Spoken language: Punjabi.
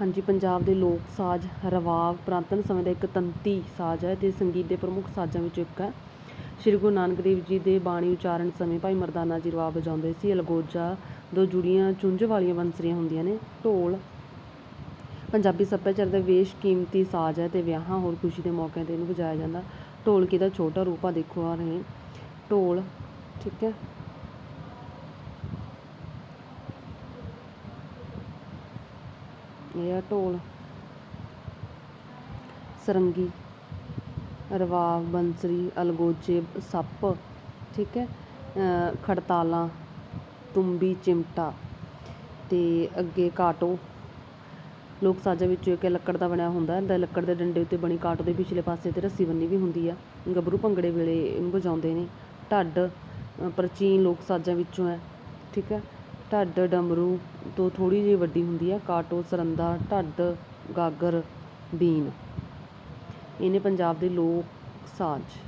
ਹਾਂਜੀ, ਪੰਜਾਬ ਦੇ ਲੋਕ ਸਾਜ਼ ਰਵਾਬ ਪੁਰਾਤਨ ਸਮੇਂ ਦਾ ਇੱਕ ਤੰਤੀ ਸਾਜ਼ ਹੈ ਤੇ ਸੰਗੀਤ ਦੇ ਪ੍ਰਮੁੱਖ ਸਾਜ਼ਾਂ ਵਿੱਚੋਂ ਇੱਕ ਹੈ। ਸ਼੍ਰੀ ਗੁਰੂ ਨਾਨਕ ਦੇਵ ਜੀ ਦੇ ਬਾਣੀ ਉਚਾਰਨ ਸਮੇਂ ਭਾਈ ਮਰਦਾਨਾ ਜੀ ਰਵਾਬ ਵਜਾਉਂਦੇ ਸੀ। ਅਲਗੋਜਾ ਦੋ ਜੁੜੀਆਂ ਚੁੰਝ ਵਾਲੀਆਂ ਬੰਸਰੀਆਂ ਹੁੰਦੀਆਂ ਨੇ। ਢੋਲ, ਪੰਜਾਬੀ ਸੱਭਿਆਚਾਰ ਦਾ ਵੇਸ਼ ਕੀਮਤੀ ਸਾਜ਼ ਹੈ ਤੇ ਵਿਆਹਾਂ ਹੋਰ ਖੁਸ਼ੀ ਦੇ ਮੌਕਿਆਂ ਤੇ ਇਹਨੂੰ ਵਜਾਇਆ ਜਾਂਦਾ। ਢੋਲਕੀ ਦਾ ਛੋਟਾ ਰੂਪ ਆ, ਦੇਖੋ ਆ ਰਹੇ ਢੋਲ, ਠੀਕ ਹੈ। ਇਹ ਆ ਢੋਲ, ਸਰੰਗੀ, ਰਵਾਬ, ਬੰਸਰੀ, ਅਲਗੋਜੇ, ਸੱਪ, ਠੀਕ ਹੈ ਖੜਤਾਲਾਂ, ਤੁੰਬੀ, ਚਿਮਟਾ ਤੇ ਅੱਗੇ ਕਾਟੋ। ਲੋਕ ਸਾਜ਼ਾਂ ਵਿੱਚੋਂ ਇੱਕ ਲੱਕੜ ਦਾ ਬਣਿਆ ਹੁੰਦਾ ਹੈ ਲੱਕੜ ਦੇ ਡੰਡੇ ਉੱਤੇ ਬਣੀ ਕਾਟੋ ਦੇ ਪਿਛਲੇ ਪਾਸੇ ਤੇ ਰੱਸੀ ਬੰਨੀ ਵੀ ਹੁੰਦੀ ਆ। ਗੱਭਰੂ ਭੰਗੜੇ ਵੇਲੇ ਇਹਨੂੰ ਵਜਾਉਂਦੇ ਨੇ। ਢੱਡ ਪ੍ਰਾਚੀਨ ਲੋਕ ਸਾਜ਼ਾਂ ਵਿੱਚੋਂ ਹੈ, ਠੀਕ ਹੈ। ਢੱਡ ਡਮਰੂ ਤੋਂ ਥੋੜ੍ਹੀ ਜਿਹੀ ਵੱਡੀ ਹੁੰਦੀ ਆ, ਕਾਟੋ, ਸਰੰਦਾ, ਢੱਡ, ਗਾਗਰ, ਬੀਨ। ਇਹਨੇ ਪੰਜਾਬ ਦੇ ਲੋਕ ਸਾਜ਼।